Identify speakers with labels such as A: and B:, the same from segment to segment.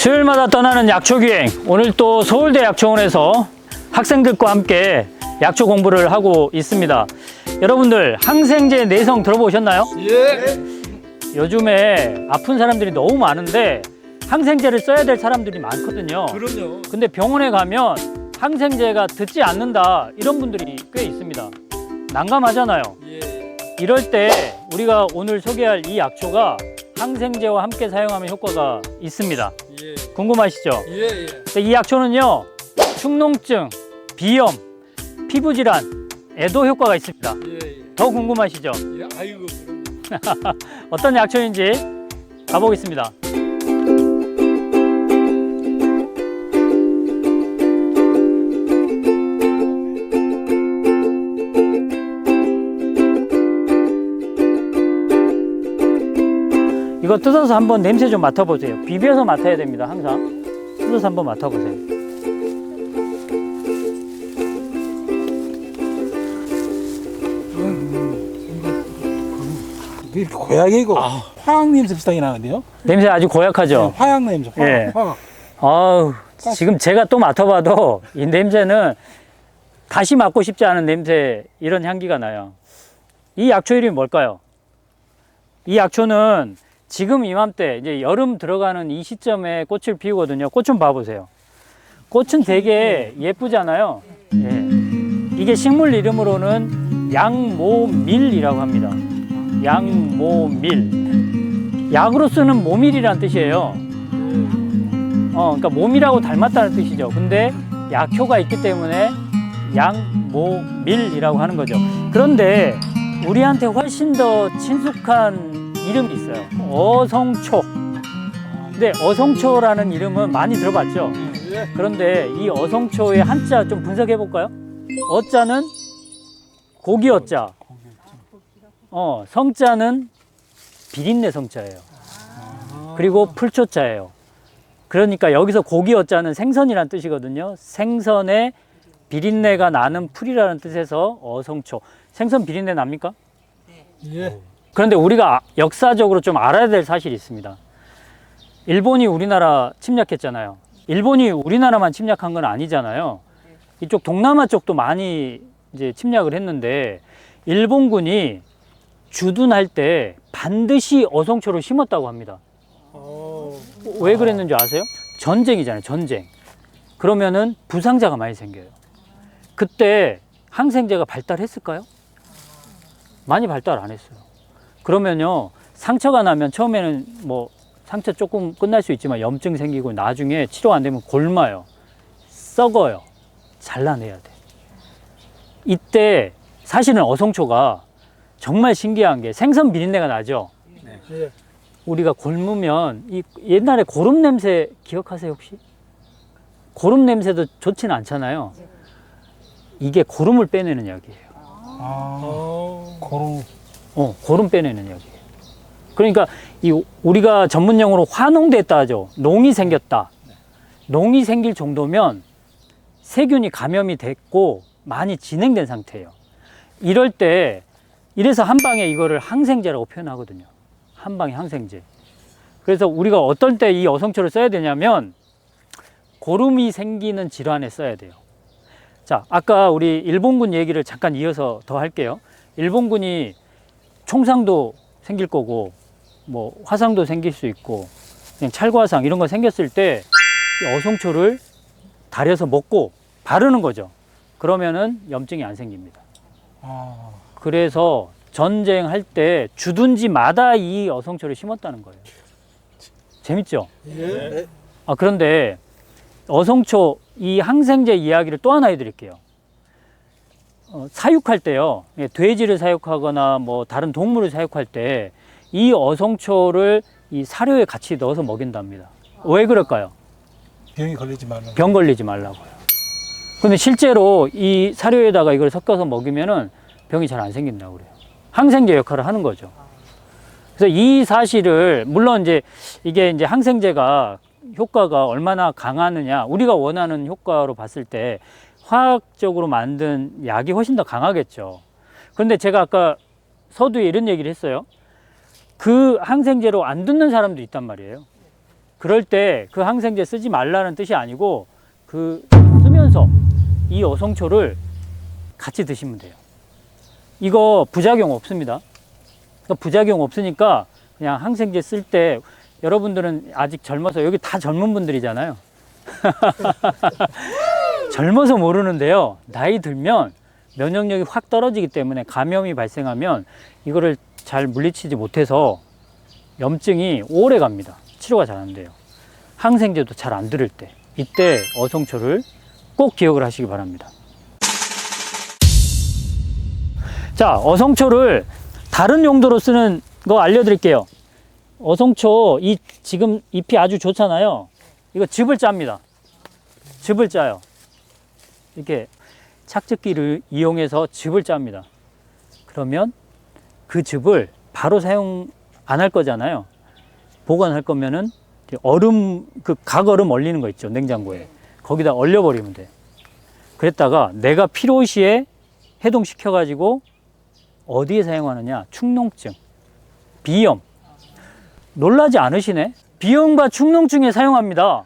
A: 수요일마다 떠나는 약초 기행. 오늘 또 서울대 약초원에서 학생들과 함께 약초 공부를 하고 있습니다. 여러분들 항생제 내성 들어보셨나요?
B: 예.
A: 요즘에 아픈 사람들이 너무 많은데 항생제를 써야 될 사람들이 많거든요.
B: 그럼요.
A: 근데 병원에 가면 항생제가 듣지 않는다 이런 분들이 꽤 있습니다. 난감하잖아요.
B: 예.
A: 이럴 때 우리가 오늘 소개할 이 약초가 항생제와 함께 사용하면 효과가 있습니다.
B: 예.
A: 궁금하시죠?
B: 예. 예.
A: 근데 이 약초는요, 축농증, 비염, 피부질환, 애도 효과가 있습니다.
B: 예. 예.
A: 더 궁금하시죠?
B: 예. 아이고.
A: 어떤 약초인지 가보겠습니다. 이거 뜯어서 한번 냄새 좀 맡아보세요. 비벼서 맡아야 됩니다, 항상. 뜯어서 한번 맡아보세요.
C: 이게 고약이고 화학 냄새 비슷하게 나는데요?
A: 냄새 아주 고약하죠?
C: 네, 화학 냄새. 화학.
A: 예.
C: 화학.
A: 아우, 지금 제가 또 맡아봐도 이 냄새는 다시 맡고 싶지 않은 냄새, 이런 향기가 나요. 이 약초 이름이 뭘까요? 이 약초는 지금 이맘때, 이제 여름 들어가는 이 시점에 꽃을 피우거든요. 꽃 좀 봐보세요. 꽃은 되게 예쁘잖아요. 예. 이게 식물 이름으로는 양모밀이라고 합니다. 양모밀. 약으로 쓰는 모밀이란 뜻이에요. 어, 그러니까 몸이라고 닮았다는 뜻이죠. 근데 약효가 있기 때문에 양모밀이라고 하는 거죠. 그런데 우리한테 훨씬 더 친숙한 이름이 있어요. 어성초. 근데 어성초라는 이름은 많이 들어봤죠.
B: 예.
A: 그런데 이 어성초의 한자 좀 분석해 볼까요? 어자는 고기 어자. 어, 성자는 비린내 성자예요. 그리고 풀초자예요. 그러니까 여기서 고기 어자는 생선이란 뜻이거든요. 생선에 비린내가 나는 풀이라는 뜻에서 어성초. 생선 비린내 납니까?
B: 예.
A: 그런데 우리가 역사적으로 좀 알아야 될 사실이 있습니다. 일본이 우리나라 침략했잖아요. 일본이 우리나라만 침략한 건 아니잖아요. 이쪽 동남아 쪽도 많이 이제 침략을 했는데 일본군이 주둔할 때 반드시 어성초를 심었다고 합니다.
B: 어.
A: 왜 그랬는 줄 아세요? 전쟁이잖아요, 전쟁. 그러면은 부상자가 많이 생겨요. 그때 항생제가 발달했을까요? 많이 발달 안 했어요. 그러면요, 상처가 나면 처음에는 뭐 상처 조금 끝날 수 있지만 염증 생기고 나중에 치료 안 되면 골마요. 썩어요. 잘라내야 돼. 이때 사실은 어성초가 정말 신기한 게 생선 비린내가 나죠?
B: 예.
A: 우리가 골무면 이 옛날에 고름 냄새 기억하세요 혹시? 고름 냄새도 좋진 않잖아요. 이게 고름을 빼내는 약이에요.
C: 아,
B: 어.
C: 고루.
A: 어, 고름 빼내는 약이에요. 그러니까 이 우리가 전문용어로 화농됐다 하죠. 농이 생겼다. 농이 생길 정도면 세균이 감염이 됐고 많이 진행된 상태예요. 이럴 때 이래서 한 방에 이거를 항생제라고 표현하거든요. 한 방에 항생제. 그래서 우리가 어떨 때 이 어성초를 써야 되냐면 고름이 생기는 질환에 써야 돼요. 자, 아까 우리 일본군 얘기를 잠깐 이어서 더 할게요. 일본군이 총상도 생길 거고 뭐 화상도 생길 수 있고 그냥 찰과상 이런 거 생겼을 때이 어성초를 달여서 먹고 바르는 거죠. 그러면은 염증이 안 생깁니다.
C: 아,
A: 그래서 전쟁할 때 주둔지마다 이 어성초를 심었다는 거예요. 재밌죠?
B: 예.
A: 아, 그런데 어성초 이 항생제 이야기를 또 하나 해드릴게요. 어, 사육할 때요, 예, 돼지를 사육하거나 뭐 다른 동물을 사육할 때 이 어성초를 이 사료에 같이 넣어서 먹인답니다. 왜 그럴까요?
C: 병이 걸리지 말라.
A: 병 걸리지 말라고요. 근데 실제로 이 사료에다가 이걸 섞어서 먹이면은 병이 잘 안 생긴다고 그래요. 항생제 역할을 하는 거죠. 그래서 이 사실을 물론 이제 이게 이제 항생제가 효과가 얼마나 강하느냐 우리가 원하는 효과로 봤을 때 화학적으로 만든 약이 훨씬 더 강하겠죠. 그런데 제가 아까 서두에 이런 얘기를 했어요. 그 항생제로 안 듣는 사람도 있단 말이에요. 그럴 때 그 항생제 쓰지 말라는 뜻이 아니고 그 쓰면서 이 어성초를 같이 드시면 돼요. 이거 부작용 없습니다. 그러니까 부작용 없으니까 그냥 항생제 쓸 때 여러분들은 아직 젊어서 여기 다 젊은 분들이잖아요. 젊어서 모르는데요. 나이 들면 면역력이 확 떨어지기 때문에 감염이 발생하면 이거를 잘 물리치지 못해서 염증이 오래 갑니다. 치료가 잘 안 돼요. 항생제도 잘 안 들을 때. 이때 어성초를 꼭 기억을 하시기 바랍니다. 자, 어성초를 다른 용도로 쓰는 거 알려드릴게요. 어성초, 이 지금 잎이 아주 좋잖아요. 이거 즙을 짭니다. 즙을 짜요. 이렇게 착즙기를 이용해서 즙을 짭니다. 그러면 그 즙을 바로 사용 안 할 거잖아요. 보관할 거면은 얼음 그 각얼음 얼리는 거 있죠 냉장고에 거기다 얼려버리면 돼. 그랬다가 내가 필요시에 해동시켜 가지고 어디에 사용하느냐 축농증, 비염 놀라지 않으시네? 비염과 축농증에 사용합니다.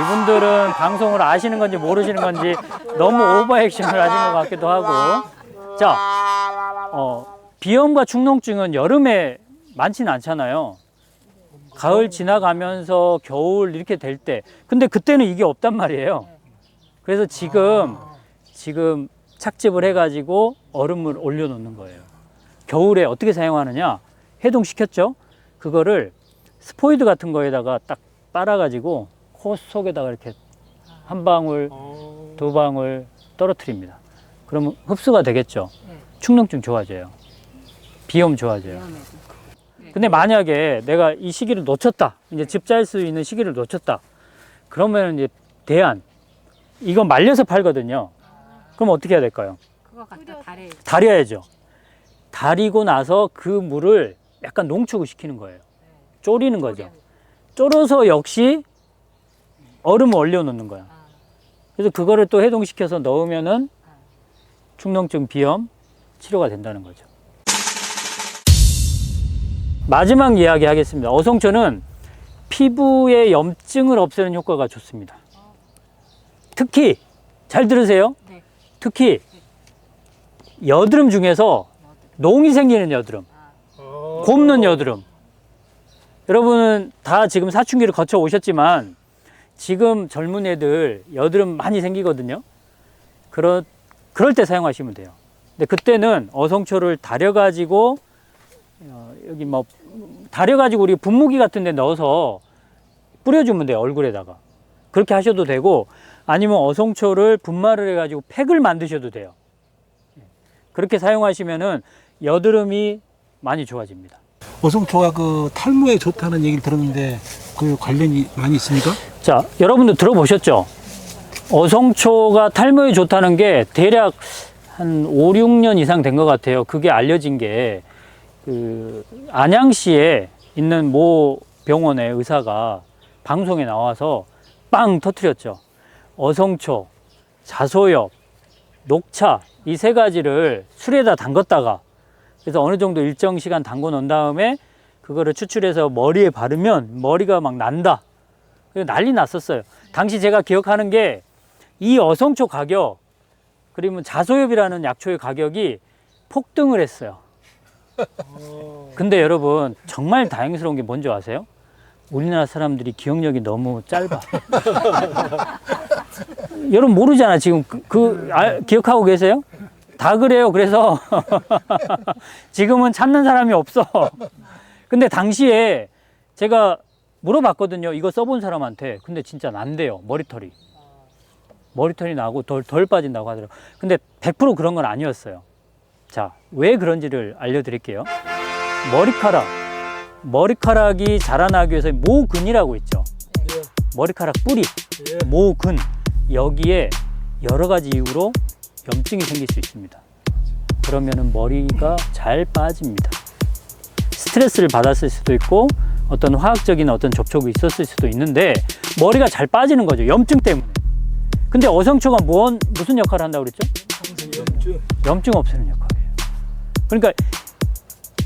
A: 이분들은 방송을 아시는 건지 모르시는 건지 너무 오버액션을 하신 것 같기도 하고. 자, 어, 비염과 축농증은 여름에 많지는 않잖아요. 가을 지나가면서 겨울 이렇게 될 때. 근데 그때는 이게 없단 말이에요. 그래서 지금, 지금 착즙을 해가지고 얼음을 올려놓는 거예요. 겨울에 어떻게 사용하느냐? 해동시켰죠? 그거를 스포이드 같은 거에다가 딱 빨아가지고 코 속에다가 이렇게 한 방울,
B: 어.
A: 두 방울 떨어뜨립니다. 그러면 흡수가 되겠죠. 축농증 좋아져요. 비염 좋아져요. 근데 만약에 내가 이 시기를 놓쳤다. 이제 집짤수 있는 시기를 놓쳤다. 그러면 이제 대안. 이거 말려서 팔거든요. 그럼 어떻게 해야 될까요?
D: 그거 갖다 달에
A: 다려야죠. 다리고 나서 그 물을 약간 농축을 시키는 거예요. 졸이는 거죠. 졸어서 역시 얼음을 얼려 놓는 거야. 그래서 그거를 또 해동시켜서 넣으면은 축농증 비염 치료가 된다는 거죠. 마지막 이야기 하겠습니다. 어성초는 피부의 염증을 없애는 효과가 좋습니다. 특히 잘 들으세요.
D: 네.
A: 특히 여드름 중에서 농이 생기는 여드름,
B: 어.
A: 곱는 여드름. 여러분은 다 지금 사춘기를 거쳐 오셨지만 지금 젊은 애들 여드름 많이 생기거든요. 그러, 그럴 때 사용하시면 돼요. 근데 그때는 어성초를 다려가지고 어, 여기 뭐 다려가지고 우리 분무기 같은 데 넣어서 뿌려주면 돼요. 얼굴에다가. 그렇게 하셔도 되고 아니면 어성초를 분말을 해가지고 팩을 만드셔도 돼요. 그렇게 사용하시면은 여드름이 많이 좋아집니다.
C: 어성초가 그 탈모에 좋다는 얘기를 들었는데 그 관련이 많이 있습니까?
A: 자, 여러분들 들어보셨죠? 어성초가 탈모에 좋다는 게 대략 한 5, 6년 이상 된 것 같아요. 그게 알려진 게, 그, 안양시에 있는 모 병원의 의사가 방송에 나와서 빵 터트렸죠. 어성초, 자소엽, 녹차, 이 세 가지를 술에다 담갔다가 그래서 어느 정도 일정 시간 담궈 놓은 다음에 그거를 추출해서 머리에 바르면 머리가 막 난다. 난리 났었어요. 당시 제가 기억하는 게 이 어성초 가격 그리고 자소엽이라는 약초의 가격이 폭등을 했어요.
B: 어.
A: 근데 여러분 정말 다행스러운 게 뭔지 아세요? 우리나라 사람들이 기억력이 너무 짧아. 여러분 모르잖아 지금 그, 그 아, 기억하고 계세요? 다 그래요. 그래서 지금은 찾는 사람이 없어. 근데 당시에 제가 물어봤거든요. 이거 써본 사람한테. 근데 진짜 난대요. 머리털이. 머리털이 나고 덜, 덜 빠진다고 하더라고요. 근데 100% 그런 건 아니었어요. 자, 왜 그런지를 알려드릴게요. 머리카락. 머리카락이 자라나기 위해서 모근이라고 있죠.
B: 예.
A: 머리카락 뿌리,
B: 예.
A: 모근. 여기에 여러 가지 이유로 염증이 생길 수 있습니다. 그러면은 머리가 잘 빠집니다. 스트레스를 받았을 수도 있고 어떤 화학적인 어떤 접촉이 있었을 수도 있는데 머리가 잘 빠지는 거죠. 염증 때문에. 근데 어성초가 뭔 무슨 역할을 한다고 그랬죠?
B: 염증.
A: 염증 없애는 역할이에요. 그러니까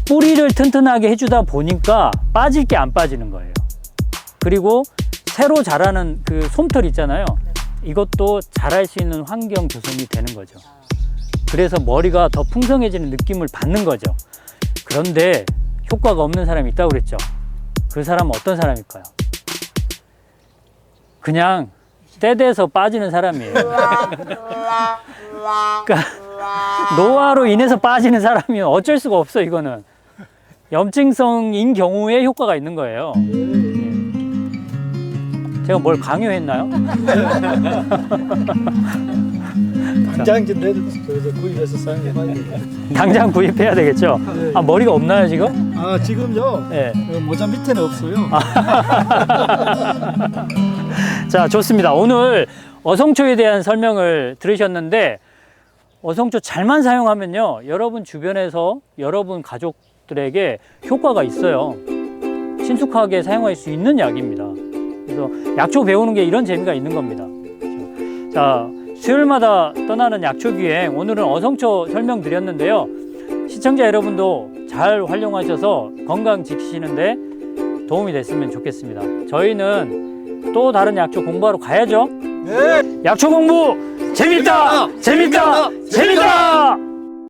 A: 뿌리를 튼튼하게 해주다 보니까 빠질 게 안 빠지는 거예요. 그리고 새로 자라는 그 솜털 있잖아요. 이것도 자랄 수 있는 환경 조성이 되는 거죠. 그래서 머리가 더 풍성해지는 느낌을 받는 거죠. 그런데 효과가 없는 사람이 있다고 그랬죠. 그 사람은 어떤 사람일까요? 그냥 떼대서 빠지는 사람이에요. 그러니까 노화로 인해서 빠지는 사람이 어쩔 수가 없어 이거는 염증성인 경우에 효과가 있는 거예요. 제가 뭘 강요했나요?
B: 당장 저 구입해서 사용해봐야 돼.
A: 당장 구입해야 되겠죠. 아 머리가 없나요 지금?
B: 아 지금요
A: 네.
B: 그 모자 밑에는 없어요.
A: 자 좋습니다. 오늘 어성초에 대한 설명을 들으셨는데 어성초 잘만 사용하면요 여러분 주변에서 여러분 가족들에게 효과가 있어요. 신속하게 사용할 수 있는 약입니다. 그래서 약초 배우는 게 이런 재미가 있는 겁니다. 그렇죠? 자 수요일마다 떠나는 약초 기행 오늘은 어성초 설명드렸는데요. 시청자 여러분도 잘 활용하셔서 건강 지키시는데 도움이 됐으면 좋겠습니다. 저희는 또 다른 약초 공부하러 가야죠.
B: 네.
A: 약초 공부 재밌다! 재밌다! 재밌다!